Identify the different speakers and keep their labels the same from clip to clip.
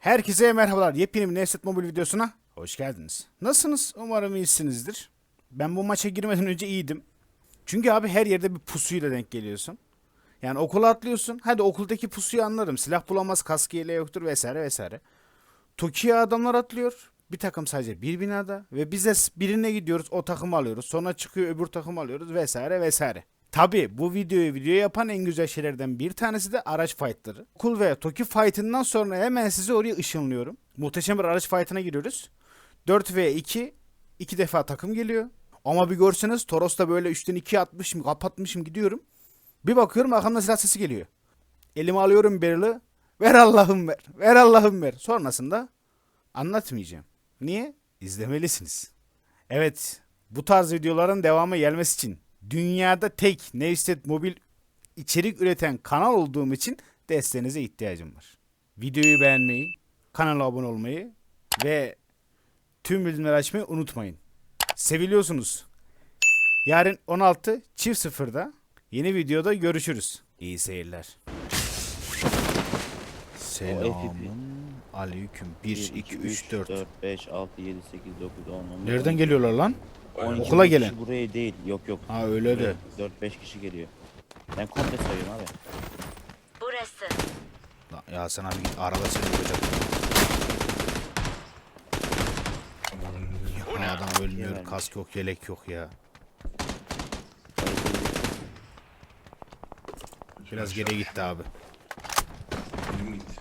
Speaker 1: Herkese merhabalar. Yepyeni bir Nevset Mobil videosuna hoş geldiniz. Nasılsınız? Umarım iyisinizdir. Ben bu maça girmeden önce iyiydim. Çünkü abi her yerde bir pusuyla denk geliyorsun. Yani okula atlıyorsun. Hadi okuldaki pusuyu anlarım. Silah bulamaz, kaskı yeleği yoktur vesaire vesaire. Toki'ye adamlar atlıyor. Bir takım sadece bir binada ve biz de birine gidiyoruz o takımı alıyoruz. Sonra çıkıyor öbür takımı alıyoruz vesaire vesaire. Tabi bu videoyu video yapan en güzel şeylerden bir tanesi de araç fightları. Okul ve Toki fight'ından sonra hemen sizi oraya ışınlıyorum. Muhteşem bir araç fight'ına giriyoruz. 4 ve 2 iki defa takım geliyor. Ama bir görseniz Toros'ta böyle 3'ten 2'ye atmışım kapatmışım gidiyorum. Bir bakıyorum arkamda silah sesi geliyor. Elime alıyorum barrel'ı. Ver Allah'ım ver. Ver Allah'ım ver. Sonrasında anlatmayacağım. Niye? İzlemelisiniz. Evet, bu tarz videoların devamı gelmesi için dünyada tek Nevstet Mobil içerik üreten kanal olduğum için desteğinize ihtiyacım var. Videoyu beğenmeyi, kanala abone olmayı ve tüm bildirimleri açmayı unutmayın. Seviliyorsunuz. Yarın 16 çift sıfırda yeni videoda görüşürüz. İyi seyirler. Selamun aleyküm. 1, 2, 3, 4.
Speaker 2: 4, 5, 6, 7, 8, 9, 10, 11,
Speaker 1: Nereden geliyorlar lan?
Speaker 2: 12
Speaker 1: Okula
Speaker 2: kişi
Speaker 1: gelen.
Speaker 2: Buraya değil. Yok yok.
Speaker 1: Ha öyle de.
Speaker 2: 4, 5 kişi geliyor. Ben komple sayıyorum abi.
Speaker 3: Burası.
Speaker 1: Lan Ya sen abi git arada seni vuracak. Ya adam ölmüyor. Kask yok, yelek yok ya. Biraz geri gitti abi.
Speaker 4: Gitti.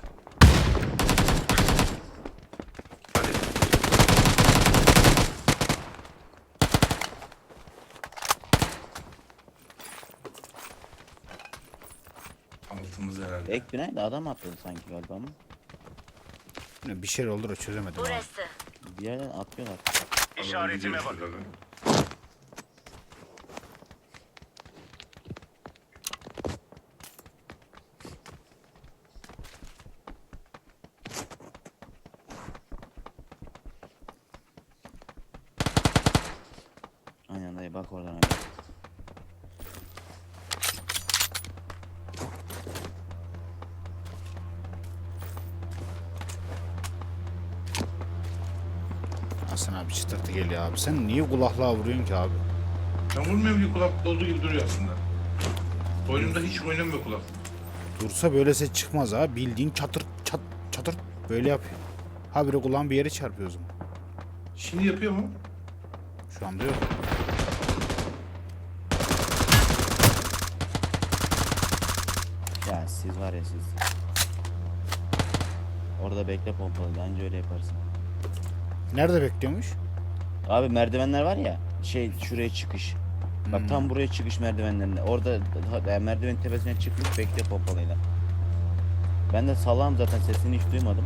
Speaker 2: Ek binaydı adam atladı sanki galiba ama.
Speaker 1: Bir şey oldu da çözemedim abi.
Speaker 3: Burası.
Speaker 2: Bir yerden atlıyorlar.
Speaker 4: İşaretime bakın.
Speaker 2: Aynen dayı bak oradan abi.
Speaker 1: Hasan abi çıtırtı geliyor abi. Sen niye kulaklığa vuruyorsun ki abi?
Speaker 4: Ben vurmuyorum ki kulak olduğu gibi duruyor aslında. Oyunumda hiç oynamıyor kulak.
Speaker 1: Dursa böyle ses çıkmaz ha. Bildiğin çatır çat çatır böyle yapıyor. Ha biri kulağın bir yere çarpıyor o zaman.
Speaker 4: Şimdi yapıyor mu?
Speaker 1: Şu anda yok.
Speaker 2: Ya siz var ya siz. Orada bekle pompalı. Anca öyle yaparsın.
Speaker 1: Nerede bekliyormuş?
Speaker 2: Abi merdivenler var ya. Şey şuraya çıkış. Bak
Speaker 1: Hmm.
Speaker 2: tam buraya çıkış merdivenlerinde. Orada ha- merdiven tepesine çıkmış bekle pompalıyla. Ben de salam zaten sesini hiç duymadım.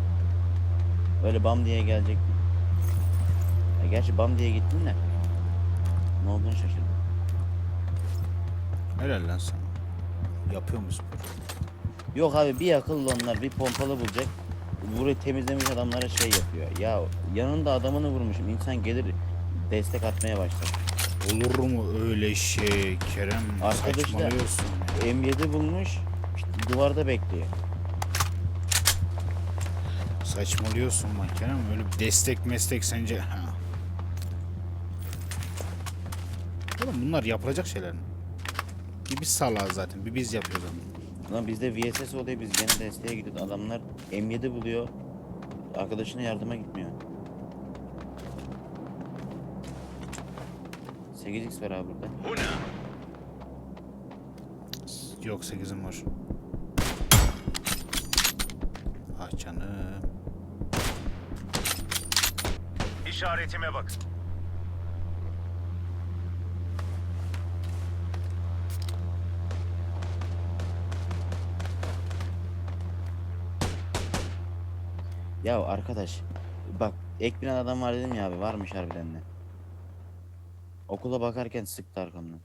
Speaker 2: Öyle bam diye gelecektim. Ya gerçi bam diye gittim de. Ne olduğunu şaşırdım.
Speaker 1: Helal lan sana. Yapıyor musun?
Speaker 2: Yok abi bir akıllı onlar bir pompalı bulacak. Burayı temizlemiş adamlara şey yapıyor. Ya yanında adamını vurmuşum. İnsan gelir destek atmaya başlar.
Speaker 1: Olur mu öyle şey Kerem?
Speaker 2: Arkadaşlar-
Speaker 1: Saçmalıyorsun. ya.
Speaker 2: M7 bulmuş. işte duvarda bekliyor.
Speaker 1: Saçmalıyorsun lan Kerem. Öyle bir destek meslek sence. Ha. Oğlum bunlar yapılacak şeyler mi? Bir biz salağız zaten. Bir biz yapıyoruz onu.
Speaker 2: Lan bizde VSS oluyor biz gene desteğe gidiyoruz. Adamlar M7 buluyor. Arkadaşına yardıma gitmiyor. 8x var abi burada.
Speaker 1: Yok 8'im var. Ah canım.
Speaker 5: İşaretime bak.
Speaker 2: Ya arkadaş bak ek binen adam var dedim ya abi varmış harbiden de. Okula bakarken sıktı arkamdan.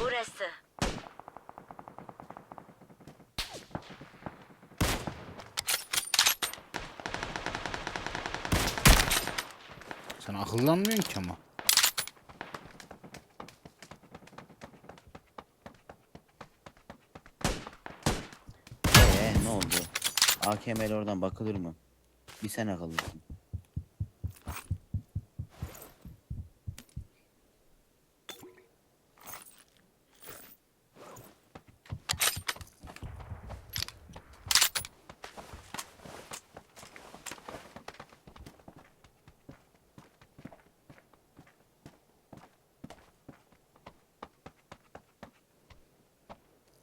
Speaker 3: Burası.
Speaker 1: Sen akıllanmıyorsun ki ama.
Speaker 2: ne oldu? AKM'yle oradan bakılır mı? Bir sen akıllısın.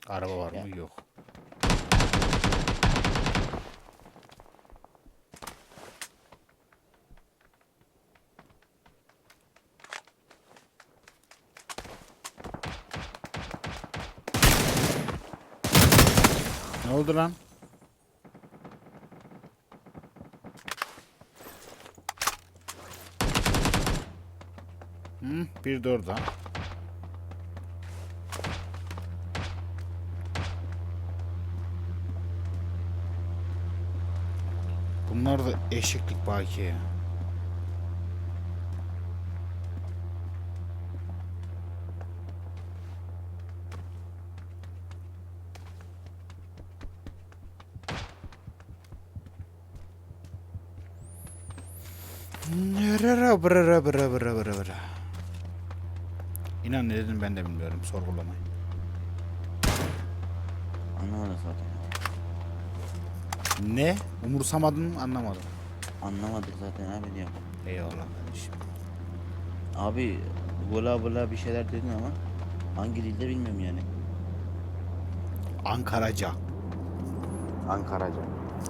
Speaker 1: Araba var
Speaker 2: Ya.
Speaker 1: mı? Yok. Ne oldu lan? Hı, bir de orada. Bunlar da eşeklik baki İnan ne dedim ben de bilmiyorum sorgulamayın.
Speaker 2: Anlamadım zaten.
Speaker 1: Ne? Umursamadın mı anlamadım.
Speaker 2: Anlamadık zaten abi diyor.
Speaker 1: Eyvallah kardeşim.
Speaker 2: Abi bula bula bir şeyler dedin ama hangi dilde bilmiyorum yani.
Speaker 1: Ankaraca.
Speaker 2: Ankaraca.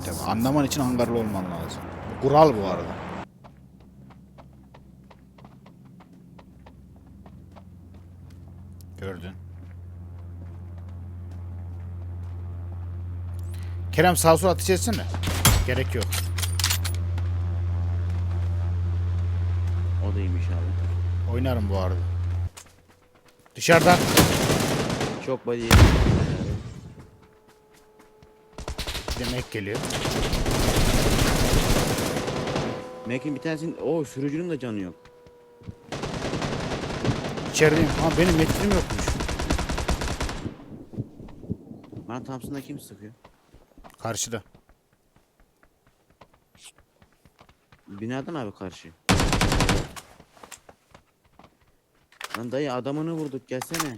Speaker 1: Tabii anlaman için Ankaralı olman lazım. Kural bu arada. Gördün. Kerem sağ sol ateş etsene. Gerek yok.
Speaker 2: O da iyiymiş abi.
Speaker 1: Oynarım bu arada. Dışarıdan.
Speaker 2: Çok body
Speaker 1: Demek geliyor.
Speaker 2: Mac'in bir tanesinin o sürücünün de canı yok.
Speaker 1: İçerideyim. Ama benim metrim yokmuş.
Speaker 2: Bana Thompson'da kim sıkıyor?
Speaker 1: Karşıda.
Speaker 2: Binadan abi karşı. Lan dayı adamını vurduk gelsene.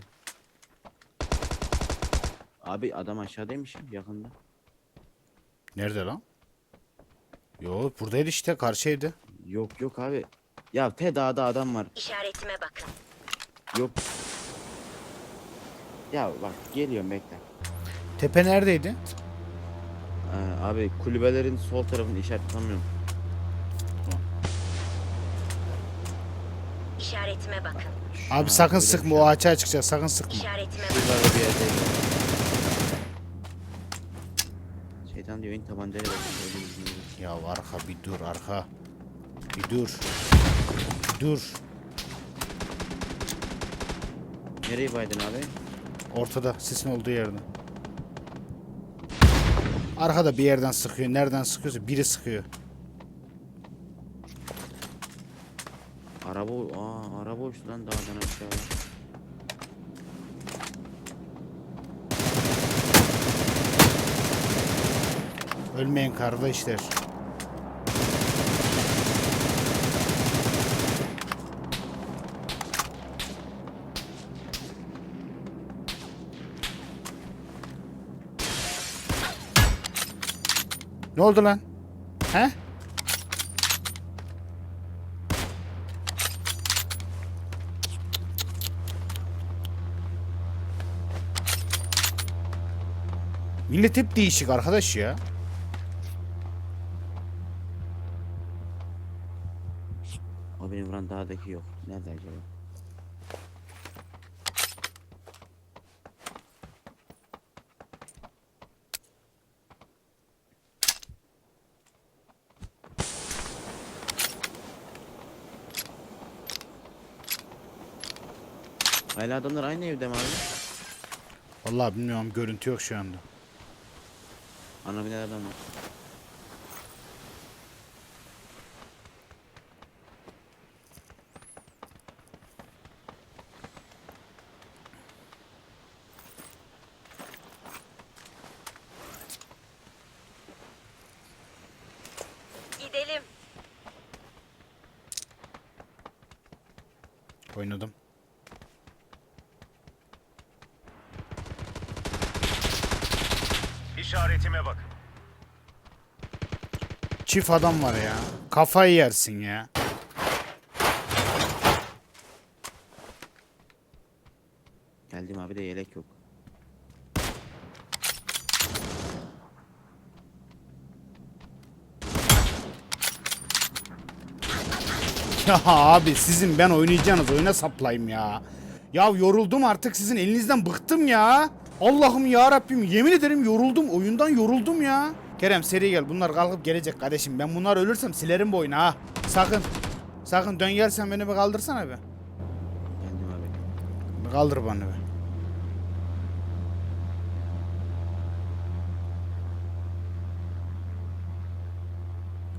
Speaker 2: Abi adam aşağıdaymış ya yakında.
Speaker 1: Nerede lan? Yo buradaydı işte karşı evde.
Speaker 2: Yok yok abi. Ya te dağda adam var.
Speaker 3: İşaretime bakın.
Speaker 2: Yok. Ya bak geliyorum bekle.
Speaker 1: Tepe neredeydi?
Speaker 2: Ee, abi kulübelerin sol tarafını işaretlemiyorum.
Speaker 3: İşaretime bakın.
Speaker 1: Abi sakın
Speaker 2: öyle bir
Speaker 1: sıkma o açığa çıkacak sakın sıkma.
Speaker 3: İşaretime bakın.
Speaker 2: Bir. Şeytan diyor in tabancayla bak. Öyle bir şey.
Speaker 1: Ya arka bir dur arka. Bir dur. Bir dur.
Speaker 2: Nereye baydın abi?
Speaker 1: Ortada sisin olduğu yerde. Arkada bir yerden sıkıyor. Nereden sıkıyorsa biri sıkıyor.
Speaker 2: Araba aa araba uçtu lan dağdan aşağı.
Speaker 1: Ölmeyin kardeşler. Ne oldu lan? He? Millet hep değişik arkadaş ya.
Speaker 2: O beni vuran dağdaki yok. Nerede acaba? Hala adamlar aynı evde mi abi?
Speaker 1: Vallahi bilmiyorum görüntü yok şu anda.
Speaker 2: Ana bir adam var. Gidelim.
Speaker 1: Oynadım.
Speaker 5: İşaretime bakın.
Speaker 1: Çift adam var ya. Kafayı yersin ya.
Speaker 2: Geldim abi de yelek yok.
Speaker 1: Ya abi sizin ben oynayacağınız oyuna saplayayım ya. Ya yoruldum artık sizin elinizden bıktım ya. Allah'ım ya Rabbim yemin ederim yoruldum oyundan yoruldum ya. Kerem seri gel bunlar kalkıp gelecek kardeşim. Ben bunlar ölürsem silerim bu oyunu ha. Sakın. Sakın dön gel sen beni bir kaldırsana be.
Speaker 2: Geldim abi.
Speaker 1: Bir kaldır bana be.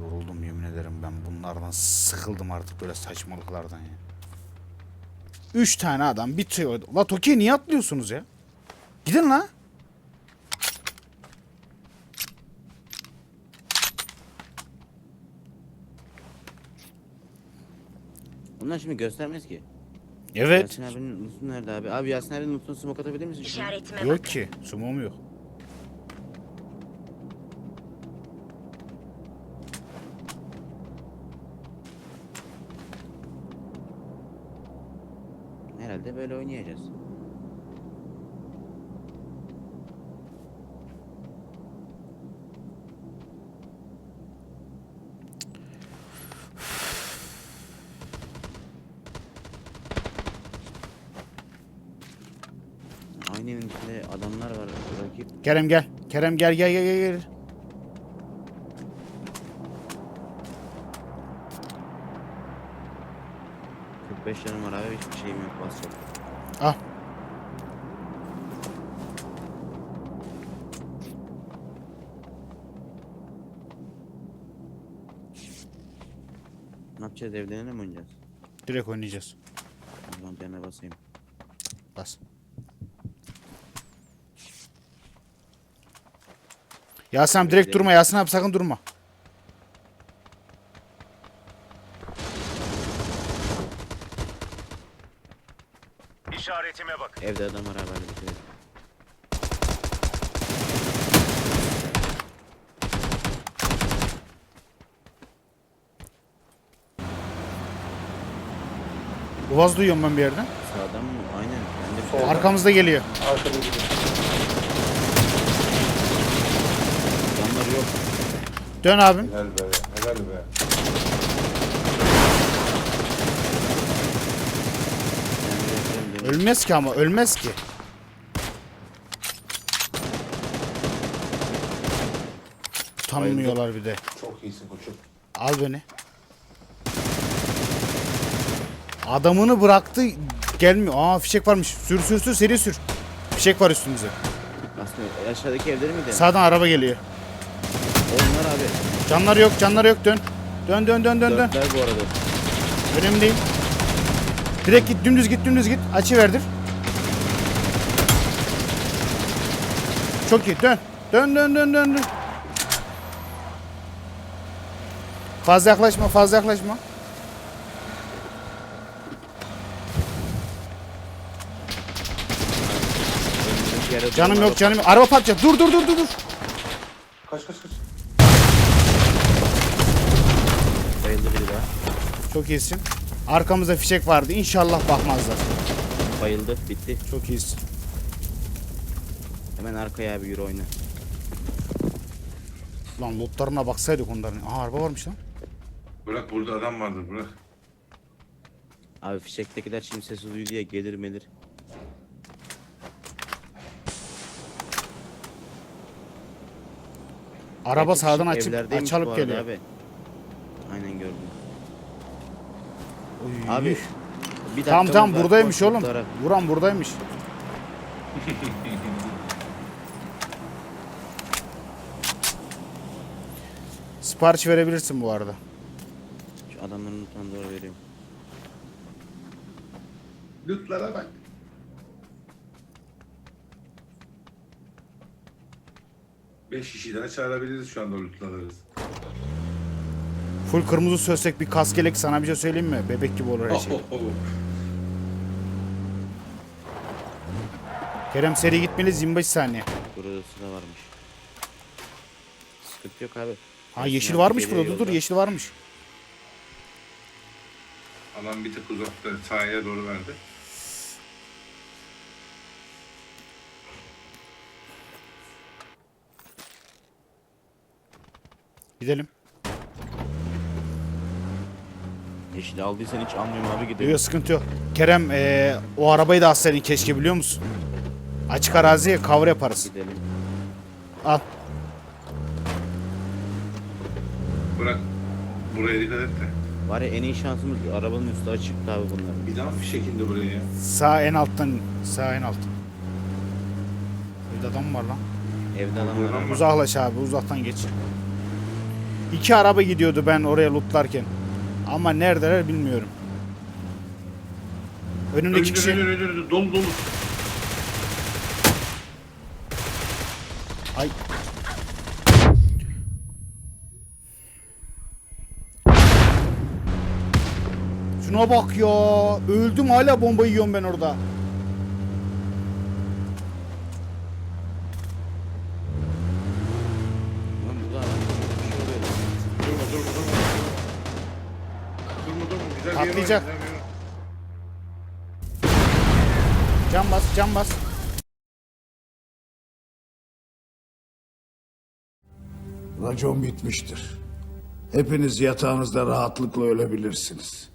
Speaker 1: Yoruldum yemin ederim ben bunlardan sıkıldım artık böyle saçmalıklardan ya. Üç tane adam bitiyor. La Toki'ye niye atlıyorsunuz ya? Gidin la.
Speaker 2: Bunlar şimdi göstermez ki.
Speaker 1: Evet.
Speaker 2: Yasin abinin nutsu nerede abi? Abi Yasin abinin nutsunu smoke atabilir misin?
Speaker 3: İşaretime
Speaker 1: Yok
Speaker 3: bakın.
Speaker 1: ki. Sumom yok.
Speaker 2: Herhalde böyle oynayacağız. Aynı evin içinde adamlar var rakip.
Speaker 1: Kerem gel. Kerem gel gel gel gel. gel.
Speaker 2: Beş canım var abi hiçbir şeyim yok basacak.
Speaker 1: Al.
Speaker 2: Ne yapacağız evlerine mi oynayacağız?
Speaker 1: Direkt oynayacağız.
Speaker 2: O zaman basayım.
Speaker 1: Bas. Yasin abi direkt durma. Yasin abi sakın durma.
Speaker 5: İşaretime bakın.
Speaker 2: Evde adam var abi bitirelim.
Speaker 1: Uvaz duyuyorum ben bir yerden.
Speaker 2: Sağdan mı? Aynen. Ben de.
Speaker 1: Arkamızda geliyor.
Speaker 6: Arkada gidiyor.
Speaker 2: Adamlar yok.
Speaker 1: Dön abim.
Speaker 6: Helal be. Helal be.
Speaker 1: Ölmez ki ama ölmez ki. Tanımıyorlar bir de.
Speaker 6: Çok iyisin koçum.
Speaker 1: Al beni. Adamını bıraktı gelmiyor. Aa fişek varmış. Sür sür sür seri sür. Fişek var üstümüze.
Speaker 2: Aslında aşağıdaki evleri mi?
Speaker 1: Sağdan araba geliyor.
Speaker 2: Abi.
Speaker 1: Canları yok canları yok dön. Dön dön dön dön dön.
Speaker 2: Dörtler bu arada.
Speaker 1: Önemli değil. Direkt git dümdüz git dümdüz git. Açı verdir. Çok iyi dön. Dön dön dön dön dön. Fazla yaklaşma fazla yaklaşma.
Speaker 2: Önümüzdeki yere
Speaker 1: Canım
Speaker 2: doğru
Speaker 1: yok canım yok. Araba patlayacak. Dur dur dur dur dur.
Speaker 6: Kaç kaç kaç.
Speaker 1: Çok iyisin. Arkamızda fişek vardı. İnşallah bakmazlar.
Speaker 2: Bayıldı. Bitti.
Speaker 1: Çok iyisin.
Speaker 2: Hemen arkaya abi yürü oyna.
Speaker 1: Lan lootlarına baksaydık onların. Aha araba varmış lan.
Speaker 4: Bırak burada adam vardır bırak.
Speaker 2: Abi fişektekiler şimdi sesi duyuyor diye gelir melir.
Speaker 1: Araba
Speaker 2: Belki
Speaker 1: sağdan açıp
Speaker 2: evlerdeymiş bu
Speaker 1: açalıp
Speaker 2: arada
Speaker 1: geliyor.
Speaker 2: Abi. Abi bir
Speaker 1: tamam
Speaker 2: var,
Speaker 1: buradaymış oğlum.
Speaker 2: lootlara.
Speaker 1: Vuran buradaymış. Sipariş verebilirsin bu arada.
Speaker 2: Şu adamların lootuna doğru veriyorum.
Speaker 4: Lütlara bak. Beş kişiden çağırabiliriz şu anda lütlarız.
Speaker 1: Full kırmızı sözsek bir kaskelek sana bir şey söyleyeyim mi? Bebek gibi olur her şey. Kerem seri gitmeli 25 saniye.
Speaker 2: Burada sıra varmış. Sıkıntı yok abi.
Speaker 1: Ha yeşil varmış burada dur dur yeşil varmış.
Speaker 4: Alan bir tık uzakta sahaya doğru verdi.
Speaker 1: Gidelim.
Speaker 2: Yeşil aldıysan hiç almıyorum abi gidelim.
Speaker 1: Yok sıkıntı yok. Kerem eee, o arabayı da alsaydın keşke biliyor musun? Açık araziye cover yaparız.
Speaker 2: Gidelim.
Speaker 1: Al.
Speaker 4: Bırak. Buraya dikkat et de.
Speaker 2: Var ya en iyi şansımız arabanın üstü açıktı abi bunların.
Speaker 4: Bir daha bir şekilde buraya ya.
Speaker 1: Sağ en alttan. Sağ en alttan. Bir adam var lan.
Speaker 2: Evde adam var.
Speaker 1: Uzaklaş abi uzaktan geç. İki araba gidiyordu ben oraya lootlarken. Ama neredeler bilmiyorum. Önümdeki kişi.
Speaker 4: önünde, önünde, önünde, dolu dolu.
Speaker 1: Ay. Şuna bak ya. Öldüm hala bomba yiyorum ben orada.
Speaker 4: Var.
Speaker 1: Can bas can bas.
Speaker 5: Racon bitmiştir. Hepiniz yatağınızda rahatlıkla ölebilirsiniz.